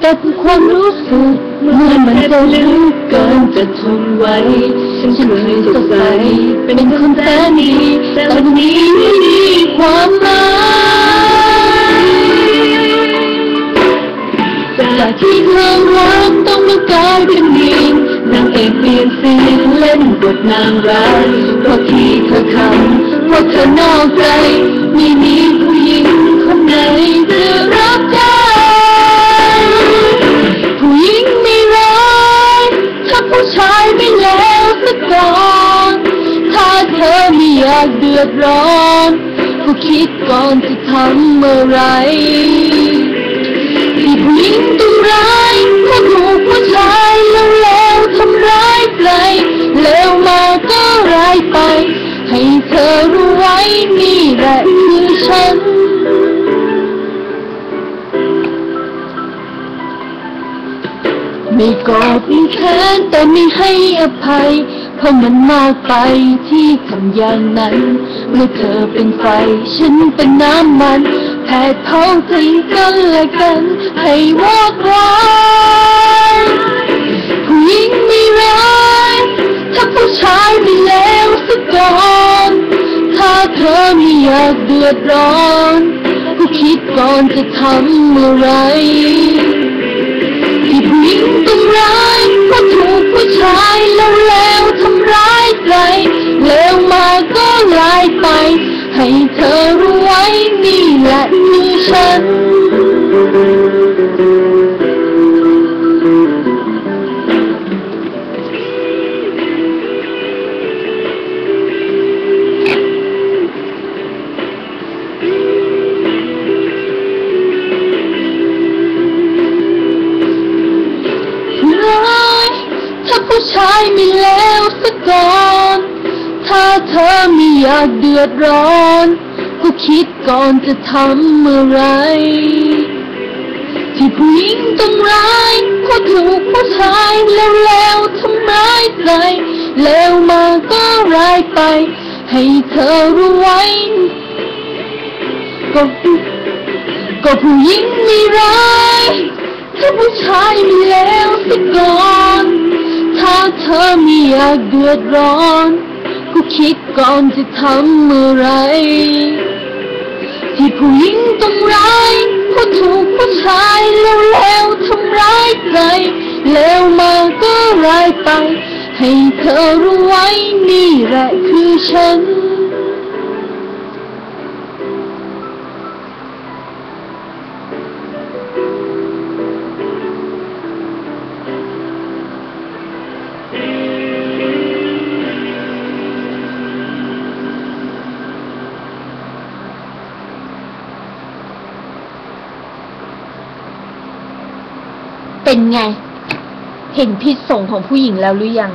แต่ความรู้สึกเมื่อมันจะลึกเกินจะทนไหวฉันเคยสดใสเป็นคนแสนดีแต่วันนี้ไม่มีความหมายจากที่เธอรักต้องมากลายเป็นหญิงนางเอกเปลี่ยนสีเล่นบทนางร้ายเพราะที่เธอทำเพราะเธอนอกใจไม่มีผู้หญิงคนไหนากเดือดร้อนก็คิดก่อนจะทำอะไรที่ผู้หญิงต้องร้ายเพราะถูกผู้ชายแล้วแล้วทำร้ายไปแล้วมาก็ร้ายไป ให้เธอรู้ไว้นี่แหละคือฉันไม่กรธไม่แค้นแต่ไม่ให้อภัย เพราะมันมากไปที่ทำอย่างนั้น เมื่อเธอเป็นไฟ ฉันเป็นน้ำมันแผดเผาถึงกันและกัน ให้วอดวายผู้หญิงไม่ร้ายถ้าผู้ชายไม่แล้วสักก่อนถ้าเธอไม่อยากเดือดร้อนก็คิดก่อนจะทำอะไรที่ผู้หญิงต้อง ร้ายไป ให้เธอรู้ไว้นี่แหละคือฉัน อยากเดือดร้อน ก็คิดก่อนจะทำอะไร ที่ผู้หญิงต้องร้ายเพราะถูกผู้ชายแล้วแล้วทำร้ายใจ แล้วมาก็ร้ายไป ให้เธอรู้ไว้ก็ก็ผู้หญิงม่ร้ายถ้าผู้ชายมีแล้วสักก่อน ถ้าเธอไม่อยากเดือดร้อน คิดก่อนจะทำอะไร ที่ผู้หญิงต้องร้ายผู้ถูกผู้ชายแล้วแล้วทำร้ายใจ แล้วมาก็ร้ายไป ให้เธอรู้ไว้นี่แหละคือฉัน เป็นไง เห็นพิษสงของผู้หญิงแล้วหรือยัง